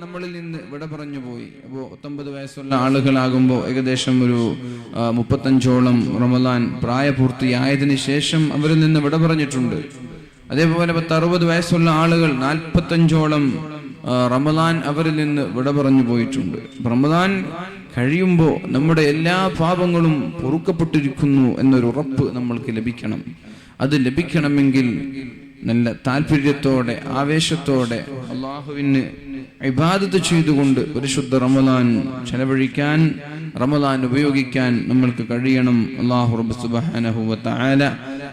നമ്മളിൽ നിന്ന് ഇവിടെ പറഞ്ഞു പോയി. അപ്പോൾ പത്തൊമ്പത് വയസ്സുള്ള ആളുകളാകുമ്പോൾ ഏകദേശം ഒരു മുപ്പത്തഞ്ചോളം റമദാൻ പ്രായപൂർത്തിയായതിനു ശേഷം അവരിൽ നിന്ന് ഇവിടെ പറഞ്ഞിട്ടുണ്ട്. അതേപോലെ പത്ത് അറുപത് വയസ്സുള്ള ആളുകൾ നാൽപ്പത്തഞ്ചോളം റമദാൻ അവരിൽ നിന്ന് വിട പറഞ്ഞു പോയിട്ടുണ്ട്. റമദാൻ കഴിയുമ്പോൾ നമ്മുടെ എല്ലാ പാപങ്ങളും പൊറുക്കപ്പെട്ടിരിക്കുന്നു എന്നൊരു ഉറപ്പ് നമ്മൾക്ക് ലഭിക്കണം. അത് ലഭിക്കണമെങ്കിൽ നല്ല താല്പര്യത്തോടെ ആവേശത്തോടെ അള്ളാഹുവിന് ഇബാദത്ത് ചെയ്തുകൊണ്ട് പരിശുദ്ധ റമദാൻ ചെലവഴിക്കാൻ റമദാൻ ഉപയോഗിക്കാൻ നമ്മൾക്ക് കഴിയണം. അള്ളാഹു റബ്ബ് സുബ്ഹാനഹു വ തആല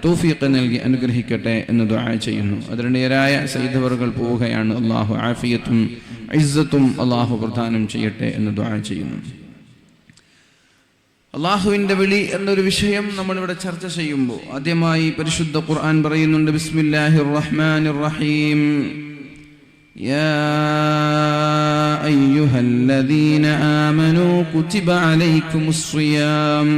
തൗഫീഖ് നൽകി അനുഗ്രഹിക്കട്ടെ എന്ന് ദുആ ചെയ്യുന്നു. അതിനിടയരായ സൈദവർകൾ പോവുകയാണ്. അള്ളാഹു ആഫിയത്തും ഇസ്സത്തും അള്ളാഹു പ്രദാനം ചെയ്യട്ടെ എന്ന് ദുആ ചെയ്യുന്നു. അള്ളാഹുവിന്റെ വിളി എന്നൊരു വിഷയം നമ്മളിവിടെ ചർച്ച ചെയ്യുമ്പോൾ ആദ്യമായി പരിശുദ്ധ ഖുർആൻ പറയുന്നുണ്ട് ബിസ്മില്ലാഹിർ റഹ്മാനിർ റഹീം. യാ الذين آمنوا كتب عليكم الصيام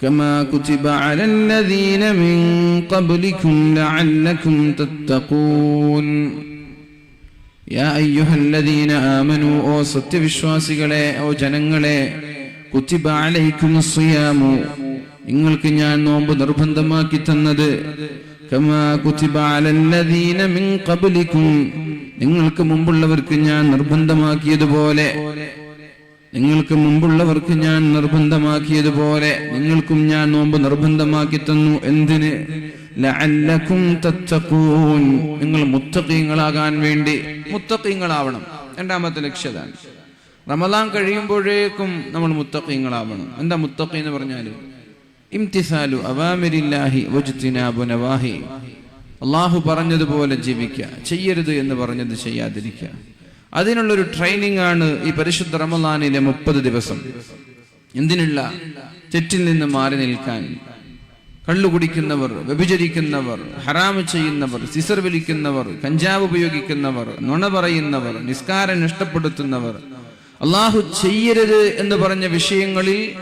كما كتب على الذين من قبلكم لعلكم تتقون യാ അയ്യുഹല്ലദീന ആമനു ഓ സത്യവിശ്വാസികളെ ഓ ജനങ്ങളെ കുത്തിബ അലൈക്കും സിയാമു നിങ്ങൾക്ക് ഞാൻ നോമ്പ് നിർബന്ധമാക്കി തന്നത് നിങ്ങൾക്ക് മുമ്പുള്ളവർക്ക് ഞാൻ നിർബന്ധമാക്കിയതുപോലെ. നിങ്ങൾക്ക് മുമ്പുള്ളവർക്ക് ഞാൻ നിർബന്ധമാക്കിയതുപോലെ. നിങ്ങൾക്കും ഞാൻ നോമ്പ് നിർബന്ധമാക്കി തന്നു. എന്തിന്? നിങ്ങൾ മുത്തക്കീങ്ങളാകാൻ വേണ്ടി മുത്തക്കീങ്ങളാവണം രണ്ടാമത്തെ ലക്ഷ്യതാണ്. റമദാൻ കഴിയുമ്പോഴേക്കും നമ്മൾ മുത്തക്കീങ്ങളാവണം എന്താ മുത്തക്കി എന്ന് പറഞ്ഞാൽ? ഇംതിസാലു അവാമിരില്ലാഹി വജ്തിനാബു നവാഹി. അള്ളാഹു പറഞ്ഞതുപോലെ ജീവിക്കുക ചെയ്യരുത് എന്ന് പറഞ്ഞത് ചെയ്യാതിരിക്കുക അതിനുള്ളൊരു ട്രെയിനിങ് ആണ് ഈ പരിശുദ്ധ റമളാനിലെ മുപ്പത് ദിവസം. എന്തിനുള്ള? തെറ്റിൽ നിന്ന് മാറി നിൽക്കാൻ. കള്ളു കുടിക്കുന്നവർ വ്യഭിചരിക്കുന്നവർ ഹറാമ് ചെയ്യുന്നവർ സിസർ വിളിക്കുന്നവർ കഞ്ചാവ് ഉപയോഗിക്കുന്നവർ നുണ പറയുന്നവർ നിസ്കാരം നഷ്ടപ്പെടുത്തുന്നവർ. അള്ളാഹു ചെയ്യരുത് എന്ന് പറഞ്ഞ വിഷയങ്ങളിൽ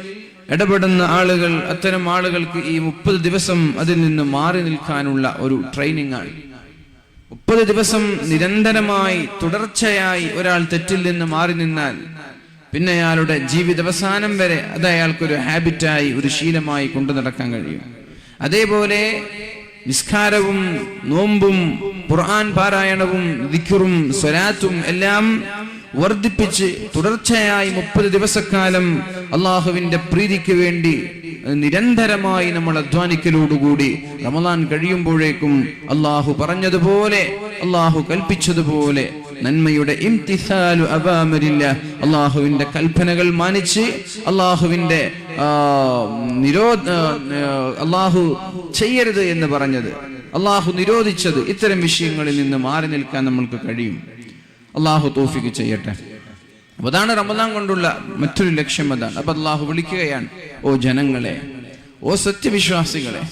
ഇടപെടുന്ന ആളുകൾ അത്തരം ആളുകൾക്ക് ഈ മുപ്പത് ദിവസം അതിൽ നിന്ന് മാറി നിൽക്കാനുള്ള ഒരു ട്രെയിനിങ് ആണ്. മുപ്പത് ദിവസം നിരന്തരമായി തുടർച്ചയായി ഒരാൾ തെറ്റിൽ നിന്ന് മാറി നിന്നാൽ പിന്നെ അയാളുടെ ജീവിതാവസാനം വരെ അത് അയാൾക്കൊരു ഹാബിറ്റായി ഒരു ശീലമായി കൊണ്ടു നടക്കാൻ കഴിയും. അതേപോലെ നിസ്കാരവും നോമ്പും ഖുർആൻ പാരായണവും ദിഖറും സ്വലാത്തും എല്ലാം വർദ്ധിപ്പിച്ച് തുടർച്ചയായി മുപ്പത് ദിവസക്കാലം അള്ളാഹുവിന്റെ പ്രീതിക്ക് വേണ്ടി നിരന്തരമായി നമ്മൾ അധ്വാനിക്കലോടുകൂടി റമദാൻ കഴിയുമ്പോഴേക്കും അള്ളാഹു പറഞ്ഞതുപോലെ അള്ളാഹു കൽപ്പിച്ചതുപോലെ നന്മയുടെ ഇംതിസാലു അബാമരില്ല അള്ളാഹുവിന്റെ കൽപ്പനകൾ മാനിച്ച് അള്ളാഹുവിന്റെ നിരോ അള്ളാഹു ചെയ്യരുത് എന്ന് പറഞ്ഞത്. അള്ളാഹു നിരോധിച്ചത് ഇത്തരം വിഷയങ്ങളിൽ നിന്ന് മാറി നിൽക്കാൻ നമ്മൾക്ക് കഴിയും. അള്ളാഹു തോഫിക്ക് ചെയ്യട്ടെ. അപ്പൊ അതാണ് റമദാൻ കൊണ്ടുള്ള മറ്റൊരു ലക്ഷ്യം അതാണ്. അപ്പൊ അള്ളാഹു വിളിക്കുകയാണ് ഓ ജനങ്ങളെ ഓ സത്യവിശ്വാസികളെ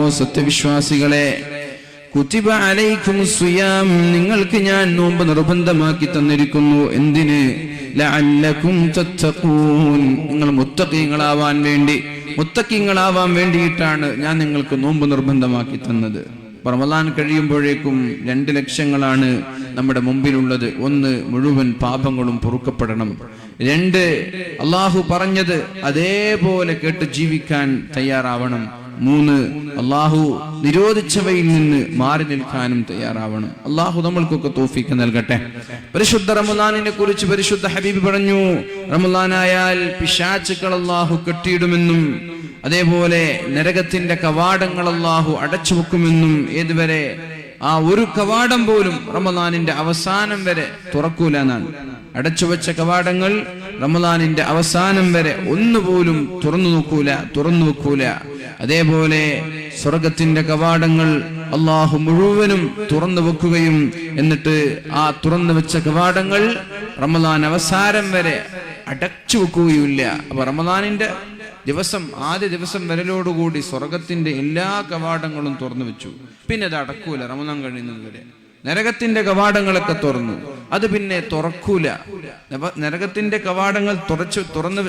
ഓ സത്യവിശ്വാസികളെ കുത്തിബ അലൈക്കും സുയാം നിങ്ങൾക്ക് ഞാൻ നോമ്പ് നിർബന്ധമാക്കി തന്നിരിക്കുന്നു. എന്തിന്? നിങ്ങൾ മുത്തക്കിങ്ങളാവാൻ വേണ്ടി മുത്തക്കിങ്ങളാവാൻ വേണ്ടിയിട്ടാണ് ഞാൻ നിങ്ങൾക്ക് നോമ്പ് നിർബന്ധമാക്കി തന്നത്. റമദാൻ കഴിയുമ്പോഴേക്കും രണ്ട് ലക്ഷ്യങ്ങളാണ് നമ്മുടെ മുമ്പിലുള്ളത്. ഒന്ന് മുഴുവൻ പാപങ്ങളും പൊറുക്കപ്പെടണം. രണ്ട് അള്ളാഹു പറഞ്ഞത് അതേപോലെ കേട്ട് ജീവിക്കാൻ തയ്യാറാവണം. മൂന്ന് അള്ളാഹു നിരോധിച്ചവയിൽ നിന്ന് മാറി നിൽക്കാനും തയ്യാറാവണം. അള്ളാഹു നമ്മൾക്കൊക്കെ തോഫിക്ക് നൽകട്ടെ. പരിശുദ്ധ റമദാനിനെ കുറിച്ച് പരിശുദ്ധ ഹബീബ് പറഞ്ഞു റമദാനായാൽ പിശാച്ചുക്കൾ അള്ളാഹു കെട്ടിയിടുമെന്നും അതേപോലെ നരകത്തിന്റെ കവാടങ്ങൾ അള്ളാഹു അടച്ചു വെക്കുമെന്നും ഏതുവരെ ആ ഒരു കവാടം പോലും റമദാനിന്റെ അവസാനം വരെ തുറക്കൂല എന്നാണ്. അടച്ചുവെച്ച കവാടങ്ങൾ റമദാനിന്റെ അവസാനം വരെ ഒന്നുപോലും തുറന്നു നോക്കൂല തുറന്നു വെക്കൂല. അതേപോലെ സ്വർഗത്തിന്റെ കവാടങ്ങൾ അള്ളാഹു മുഴുവനും തുറന്നു വെക്കുകയും എന്നിട്ട് ആ തുറന്നു വെച്ച കവാടങ്ങൾ റമദാൻ അവസാനം വരെ അടച്ചു വെക്കുകയുമില്ല. അപ്പൊ റമദാനിന്റെ ദിവസം ആദ്യ ദിവസം വരലോടുകൂടി സ്വർഗത്തിന്റെ എല്ലാ കവാടങ്ങളും തുറന്നു വെച്ചു. പിന്നെ അത് അടക്കൂല റമദാൻ കഴിയുന്നത് വരെ. നരകത്തിന്റെ കവാടങ്ങളൊക്കെ തുറന്നു. അത് പിന്നെ തുറക്കൂല. നരകത്തിന്റെ കവാടങ്ങൾ തുറച്ചു തുറന്ന്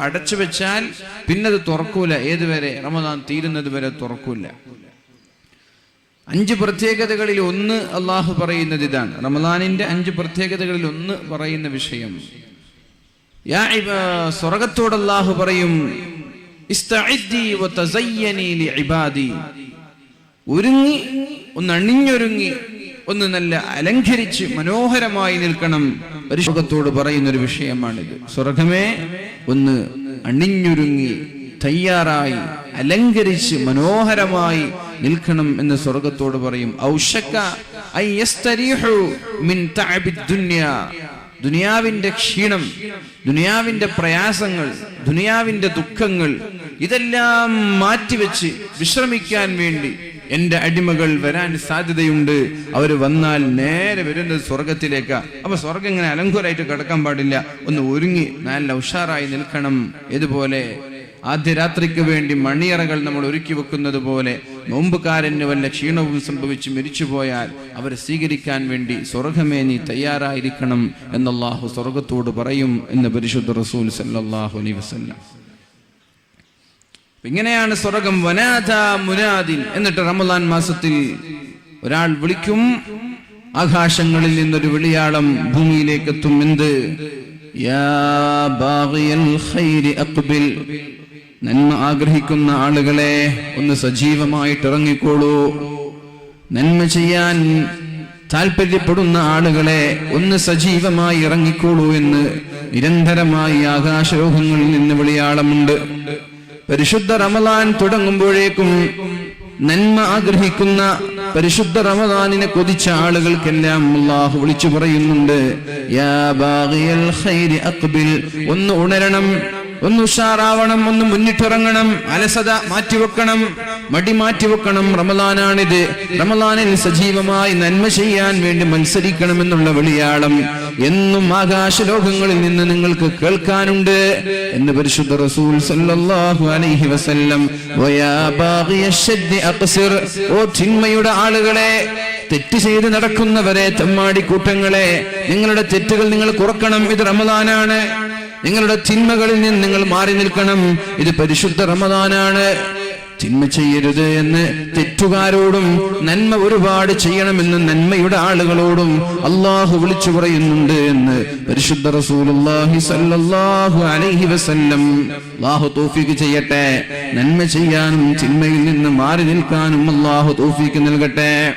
അടച്ചു വെച്ചാൽ പിന്നെ അത് തുറക്കൂല. ഏതുവരെ റമദാൻ തീരുന്നത് വരെ തുറക്കൂല. അഞ്ച് പ്രത്യേകതകളിൽ ഒന്ന് അള്ളാഹു പറയുന്നത് ഇതാണ്. റമദാനിന്റെ അഞ്ച് പ്രത്യേകതകളിൽ ഒന്ന് പറയുന്ന വിഷയം. സ്വർഗത്തോട് അള്ളാഹു പറയും. ഒരുങ്ങി ഒന്ന് അണിഞ്ഞൊരുങ്ങി ഒന്ന് നല്ല അലങ്കരിച്ച് മനോഹരമായി നിൽക്കണം. പരിശോകത്തോട് പറയുന്ന ഒരു വിഷയമാണിത്. സ്വർഗമേ ഒന്ന് അണിഞ്ഞൊരുങ്ങി തയ്യാറായി അലങ്കരിച്ച് മനോഹരമായി നിൽക്കണം എന്ന് സ്വർഗത്തോട് പറയും. ഔഷക്ക മിൻ ദുനിയാവിന്റെ ക്ഷീണം ദുനിയാവിന്റെ പ്രയാസങ്ങൾ ദുനിയാവിന്റെ ദുഃഖങ്ങൾ ഇതെല്ലാം മാറ്റിവെച്ച് വിശ്രമിക്കാൻ വേണ്ടി എന്റെ അടിമകൾ വരാൻ സാധ്യതയുണ്ട്. അവർ വന്നാൽ നേരെ വരുന്നത് സ്വർഗത്തിലേക്കാ അപ്പൊ സ്വർഗം ഇങ്ങനെ അലങ്കുരായിട്ട് കിടക്കാൻ പാടില്ല. ഒന്ന് ഒരുങ്ങി നല്ല ഉഷാറായി നിൽക്കണം. ഇതുപോലെ ആദ്യ രാത്രിക്ക് വേണ്ടി മണിയറകൾ നമ്മൾ ഒരുക്കി വെക്കുന്നത് പോലെ നോമ്പുകാരന് വല്ല ക്ഷീണവും സംഭവിച്ച് മരിച്ചുപോയാൽ അവരെ സ്വീകരിക്കാൻ വേണ്ടി സ്വർഗമേ നീ തയ്യാറായിരിക്കണം എന്നല്ലാഹു സ്വർഗത്തോട് പറയും എന്ന് പരിശുദ്ധ റസൂൽ സല്ലാഹു വസല്ലം. ഇങ്ങനെയാണ് സ്വർഗം വനാഥ മുനാദിൻ എന്നിട്ട് റമദാൻ മാസത്തിൽ ഒരാൾ വിളിക്കും ആകാശങ്ങളിൽ നിന്നൊരു വിളിയാളം ഭൂമിയിലേക്ക് എത്തും എന്ത് നന്മ ആഗ്രഹിക്കുന്ന ആളുകളെ ഒന്ന് സജീവമായിട്ട് ഇറങ്ങിക്കോളൂ. നന്മ ചെയ്യാൻ താല്പര്യപ്പെടുന്ന ആളുകളെ ഒന്ന് സജീവമായി ഇറങ്ങിക്കോളൂ എന്ന് നിരന്തരമായി ആകാശരോഹങ്ങളിൽ നിന്ന് വിളിയാളമുണ്ട്. പരിശുദ്ധ റമദാൻ തുടങ്ങുമ്പോഴേക്കും നന്മ ആഗ്രഹിക്കുന്ന പരിശുദ്ധ റമദാനിനെ കൊതിച്ച ആളുകൾക്കെല്ലാം അള്ളാഹു വിളിച്ചു പറയുന്നുണ്ട് ഒന്ന് ഉണരണം ഒന്ന് ഉഷാറാവണം ഒന്ന് മുന്നിട്ടിറങ്ങണം അലസത മാറ്റിവെക്കണം മടി മാറ്റിവെക്കണം റമദാനാണിത്. റമദാനിൽ സജീവമായി നന്മ ചെയ്യാൻ വേണ്ടി മത്സരിക്കണമെന്നുള്ള വെളിയാളം എന്നും ആകാശലോകങ്ങളിൽ നിന്ന് നിങ്ങൾക്ക് കേൾക്കാനുണ്ട് എന്ന് പരിശുദ്ധ റസൂൽ സല്ലല്ലാഹു അലൈഹി വസല്ലം ഓ ആളുകളെ തെറ്റ് ചെയ്ത് നടക്കുന്നവരെ തെമ്മാടി കൂട്ടങ്ങളെ നിങ്ങളുടെ തെറ്റുകൾ നിങ്ങൾ കുറക്കണം ഇത് റമദാനാണ്. നിങ്ങളുടെ തിന്മകളിൽ നിന്ന് നിങ്ങൾ മാറി നിൽക്കണം ഇത് പരിശുദ്ധ റമദാനാണ്. തിന്മ ചെയ്യരുത് എന്ന് തെറ്റുകാരോടും നന്മ ഒരുപാട് ചെയ്യണമെന്ന് നന്മയുടെ ആളുകളോടും അള്ളാഹു വിളിച്ചു പറയുന്നുണ്ട് എന്ന് പരിശുദ്ധ റസൂലുള്ളാഹി അലൈഹി വസല്ലം. അള്ളാഹു തൗഫീഖ് ചെയ്യട്ടെ. നന്മ ചെയ്യാനും തിന്മയിൽ നിന്ന് മാറി നിൽക്കാനും അള്ളാഹു തോഫിക്ക് നൽകട്ടെ.